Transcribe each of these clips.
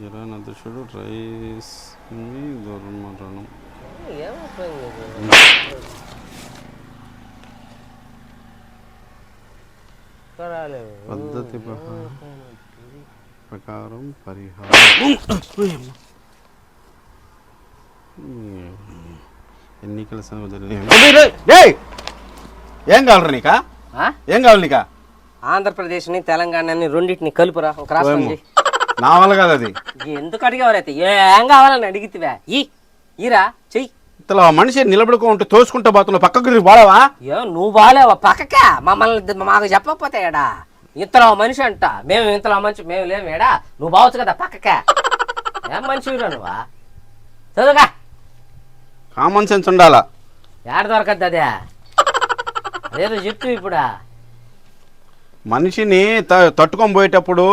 జరానదృష్టుడు rice దుర్మరణం. పద్ధతి ప్రకారం పరిహారం ఎన్నికల ఏం కావాలరా నీకా? ఆ? ఏం కావాలి నీకా? ఆంధ్రప్రదేశ్ని తెలంగాణని రెండింటిని కలుపురా ఒక రాష్ట్రం. చేయి. నా వల్ల కాదు అది. ఎందుకు అడిగేవారైతే ఏం కావాలని అడిగితివా? ఈ ఈరా చెయ్యి. ఇతల మనిషి నిలబడుకో ఉంటే తోసుకుంటా బాతున్నా పక్కకు తిరిగి పోడావా ఏ నువ్వు బాలేవా? పక్కకే. మమ్మల్ని మాకు చెప్పకపోతే ఏడా? ఇంతలో మనిషి అంట. మేము ఇంతలో మనిషి మేము లేము ఏడా? నువ్వు బావచ్చు కదా పక్కకే. ఏం మనిషిరా నువ్వా? చదువుగా. కామన్ సెన్స్ ఉండాలా? ఏడ దొరకద్దు అదే? అదేదో చెప్తూ ఇప్పుడా? మనిషిని తట్టుకొని పోయేటప్పుడు.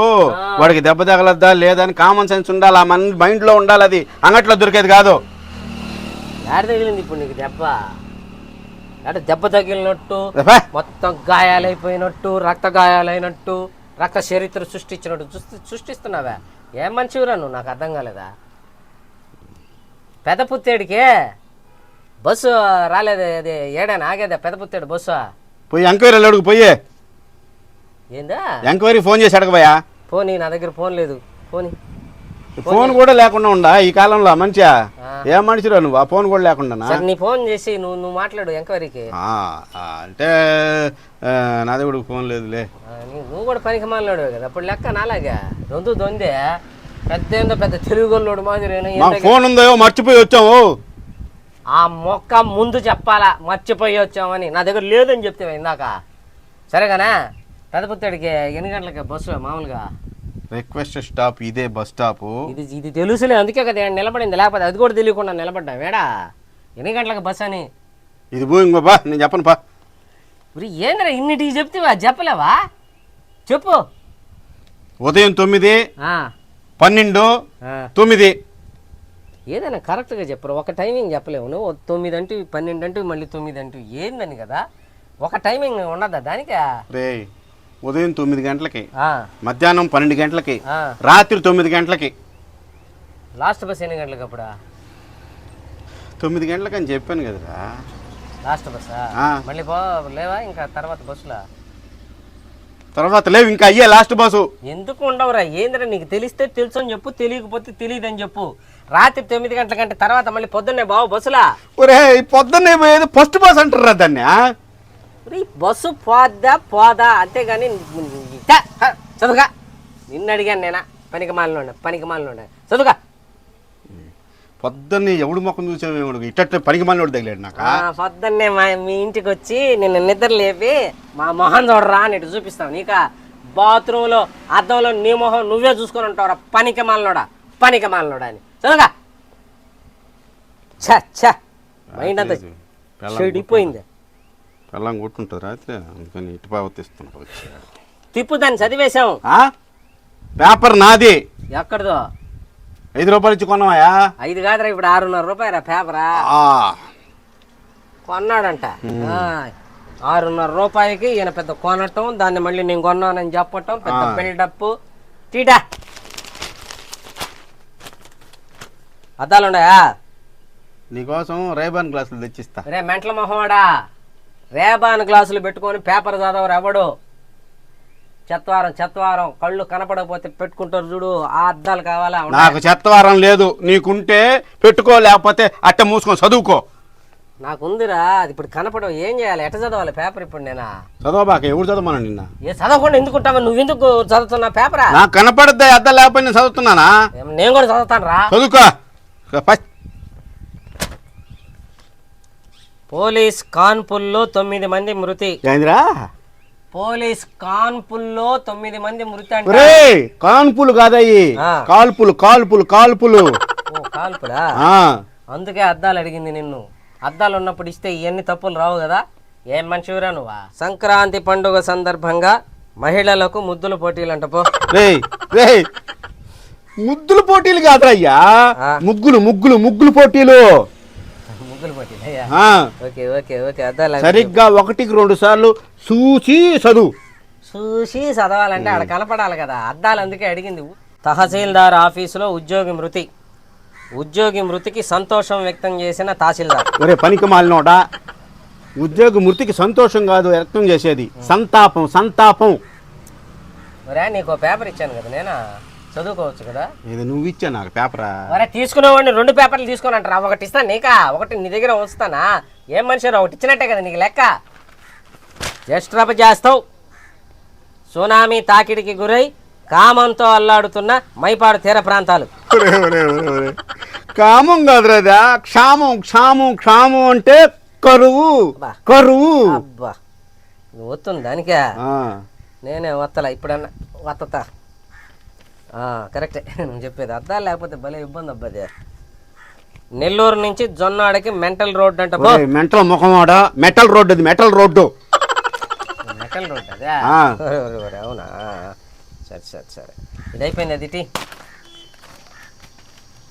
వాడికి దెబ్బ తగలద్దా లేదని కామన్ సెన్స్ ఉండాలి? ఆ మన మైండ్లో ఉండాలి అది? అంగట్లో దొరికేది కాదు. ఏడ తగిలింది ఇప్పుడు నీకు దెబ్బ? ఏడ దెబ్బ తగిలినట్టు? మొత్తం గాయాలైపోయినట్టు రక్త గాయాలైనట్టు రక్త చరిత్ర సృష్టించినట్టు సృష్టి సృష్టిస్తున్నావా? ఏం మంచివిరా నువ్వు? నాకు అర్థం కాలేదా? పెద్ద పుత్తేడికి? బస్సు రాలేదు అది ఏడాని ఆగేదా పెద్ద పుత్తేడు బస్సు. పోయి ఎంక్వైరీ అడుగు పోయే. ఏందా? ఎంక్వైరీ ఫోన్ చేసి అడగబోయా? పోనీ నా దగ్గర ఫోన్ లేదు. పోనీ. ఫోన్ కూడా లేకుండా ఉండా ఈ కాలంలో మంచిగా. ఏం మనిషిరా నువ్వు? ఆ ఫోన్ కూడా లేకుండా నీ ఫోన్ చేసి నువ్వు నువ్వు మాట్లాడు ఎంక్వైరీకి. అంటే నా దేవుడికి ఫోన్ లేదులే. నువ్వు కూడా పనికి మాలినాడు కదా. అప్పుడు లెక్క నాలాగా. రొందు దొందే. పెద్ద ఏందో పెద్ద తెలుగులోడు మాదిరి ఫోన్ ఉందో మర్చిపోయి వచ్చాము ఆ మొక్క ముందు చెప్పాలా మర్చిపోయి వచ్చామని. నా దగ్గర లేదని చెప్తే ఇందాక. సరేగానా పెద్ద పుత్తడికి ఎన్ని గంటలకి బస్సు మామూలుగా? రిక్వెస్ట్ స్టాప్ ఇదే బస్ స్టాప్ ఇది ఇది తెలుసులే అందుకే కదా నిలబడింది. లేకపోతే అది కూడా తెలియకుండా నిలబడ్డా వేడా? ఎన్ని గంటలకు బస్ అని? ఇది పో ఇంకో బా నేను చెప్పను పా. ఇప్పుడు ఏంద్రా ఇన్నిటికి చెప్తేవా? చెప్పలేవా? చెప్పు. ఉదయం తొమ్మిది పన్నెండు. తొమ్మిది. ఏదైనా కరెక్ట్గా చెప్పరు? ఒక టైమింగ్ చెప్పలేవు నువ్వు. తొమ్మిది అంటూ పన్నెండు అంటూ మళ్ళీ తొమ్మిది అంటూ ఏందని కదా? ఒక టైమింగ్ ఉండదా దానికా? రే ఉదయం తొమ్మిది గంటలకి మధ్యాహ్నం పన్నెండు గంటలకి. రాత్రి తొమ్మిది గంటలకి. లాస్ట్ బస్ ఎన్ని గంటలకు అప్పుడా? తొమ్మిది గంటలకి అని చెప్పాను కదరా. లాస్ట్ బస్సా. మళ్ళీ పో లేవా ఇంకా తర్వాత బస్సులా? తర్వాత లేవు ఇంకా అయ్యే లాస్ట్ బస్సు ఎందుకు ఉండవురా? ఏందిరా నీకు తెలిస్తే తెలుసు అని చెప్పు తెలియకపోతే తెలియదని చెప్పు. రాత్రి తొమ్మిది గంటల కంటే తర్వాత మళ్ళీ పొద్దున్నే బావు బస్సులా? ఒరే ఈ పొద్దున్నే పోయేది ఫస్ట్ బస్ అంటారా దాన్ని? ఈ బస్సు పోద్దా పోదా? అంతేగాని చదువుగా. నిన్ను అడిగాను నేనా? పనికి మాలిన పనికి మాలిన చదువుగా. పొద్దున్నే ఎవడు ముఖం చూసావు ఇట్ట పనికి మళ్ళీ తగిలాడు నాకు? పొద్దున్నే మా మీ ఇంటికి వచ్చి నిన్ను నిద్ర లేపి మా మొహం చూడరా అని ఇటు చూపిస్తావు. నీక బాత్రూంలో అద్దంలో నీ మొహం నువ్వే చూసుకొని ఉంటావురా. పనికి మాలినోడా పనికి మాలినోడా అని. ఛ మైండ్ అంతా చెడిపోయింది. పెళ్ళం కొట్టుంటుంది రాత్రి. అందుకని ఇటు పావతిస్తుంటా వచ్చి తిప్పు దాన్ని చదివేశాం ఆ? పేపర్ నాది. ఎక్కడదో? ఐదు రూపాయలు ఇచ్చి కొన్నావా ఐదు కాదురా ఇప్పుడు ఆరున్నర రూపాయరా పేపరా? ఆ. కొన్నాడంట. ఆరున్నర రూపాయలకి ఈయన పెద్ద కొనటం దాన్ని మళ్ళీ నేను కొన్నానని చెప్పటం పెద్ద. Buildup theta. అద్దాలున్నాయా నీకోసం రైబాన్ గ్లాసులు తెచ్చిస్తా. రే మెంట్ల మొహవాడా రేబాన్ గ్లాసులు పెట్టుకొని పేపర్ చదవరు ఎవడు? చెత్వారం చెత్వారం కళ్ళు కనపడకపోతే పెట్టుకుంటారు చూడు ఆ అద్దాలు కావాలా? నాకు చెత్తవారం లేదు నీకుంటే పెట్టుకో లేకపోతే అట్ట మూసుకొని చదువుకో. నాకుందిరా అది ఇప్పుడు కనపడవు. ఏం చేయాలి? ఎట్ట చదవాలి పేపర్ ఇప్పుడు నేనా? చదవబాక ఎవడు చదవమన్నా నిన్న? ఏ చదవకుండా ఎందుకుంటావా? నువ్వెందుకు చదువుతున్నా పేపరా? నాకు కనపడద్దా అద్దం లేకపోతే నేను చదువుతున్నానా? నేను కూడా చదువుతాను రా చదువుకో ఫస్ట్. పోలీస్ కాన్పుల్లో తొమ్మిది మంది మృతి. ఏందిరా? పోలీస్ కాన్పుల్లో తొమ్మిది మంది మృతి అంటే కాన్పులు కాదయ్యి. కాల్పులు కాల్పులు కాల్పులు. కాల్పులా? అందుకే అద్దాలు అడిగింది నిన్ను. అద్దాలు ఉన్నప్పుడు ఇస్తే ఇవన్నీ తప్పులు రావు కదా. ఏం మంచివిరా నువ్వా? సంక్రాంతి పండుగ సందర్భంగా మహిళలకు ముద్దుల పోటీలు అంట పో ముద్దుల పోటీలు కాదురా అయ్యా. ముగ్గులు ముగ్గులు ముగ్గులు పోటీలు. సరిగ్గా ఒకటికి రెండు సార్లు చూసి చదువు. చూసి చదవాలంటే ఆడ కనపడాలి కదా. అద్దాలు అందుకే అడిగింది. తహసీల్దార్ ఆఫీసులో ఉద్యోగి మృతి. ఉద్యోగి మృతికి సంతోషం వ్యక్తం చేసిన తహసీల్దార్. ఒరే పనికి మాలినోడా? ఉద్యోగ మృతికి సంతోషం కాదు వ్యక్తం చేసేది. సంతాపం సంతాపం. ఒరే నీకు పేపర్ ఇచ్చాను కదా నేనా? చదువుకోవచ్చు కదా? ఇది నువ్వు ఇచ్చా నాకు పేపరా? ఒరే తీసుకునేవాడిని రెండు పేపర్లు తీసుకొని అంటారా ఒకటి ఇస్తాను నీకా? ఒకటి నీ దగ్గర ఉంచుతానా? ఏం మనిషి ఒకటి ఇచ్చినట్టే కదా నీకు లెక్క? జస్ట్రప చేస్తావు. సునామీ తాకిడికి గురై కామంతో అల్లాడుతున్న మైపాడు తీర ప్రాంతాలు. కామం కాదురాదా క్షామం క్షామం క్షామం అంటే కరువు. కరువు. అబ్బా. నువ్వు వస్తుంది దానికే? నేనే వత్తలా ఇప్పుడన్నా వత్తతా కరెక్టే. నువ్వు చెప్పేది అద్దా లేకపోతే భలే ఇబ్బంది అబ్బాది నెల్లూరు నుంచి జొన్నాడకి మెంటల్ రోడ్ అంట మెంటల్ ముఖమాడా మెటల్ రోడ్డు అది మెటల్ రోడ్డు. మెటల్ రోడ్ అదే? అవునా? సరే సరే సరే. ఇది అయిపోయింది అది.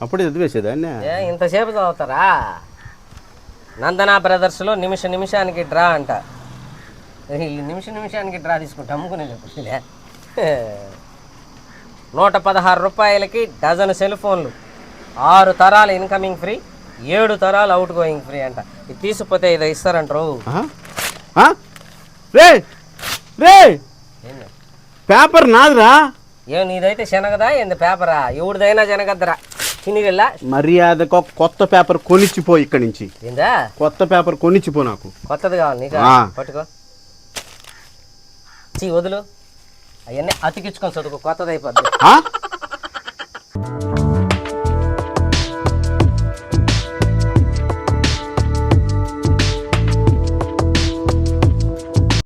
అప్పుడే చదివేసేదాన్ని ఇంతసేపు చదువుతారా? నందన బ్రదర్స్లో నిమిష నిమిషానికి డ్రా అంట. నిమిష నిమిషానికి డ్రా తీసుకుంటా అమ్ముకునే లేకపోతే నూట పదహారు రూపాయలకి డజన్ సెల్ ఫోన్లు. ఆరు తరాలు ఇన్కమింగ్ ఫ్రీ ఏడు తరాలు అవుట్ గోయింగ్ ఫ్రీ అంట. ఇది తీసుకుపోతే ఇది ఇస్తారంటారు? రే రే? పేపర్ నాదిరా. ఏ నీదైతే శనగదా? ఏంది పేపరా? ఎవరిదైనా శనగద్దరా. తినిగల్లా మర్యాదకు కొత్త పేపర్ కొనిచ్చిపో ఇక్కడి నుంచి. ఏందా? కొత్త పేపర్ కొనిచ్చిపో నాకు. కొత్తది కావాలి నీకు. పట్టుకో. వదులు. అవన్నీ అతికించుకొని చదువుకో కొత్తది అయిపోద్ది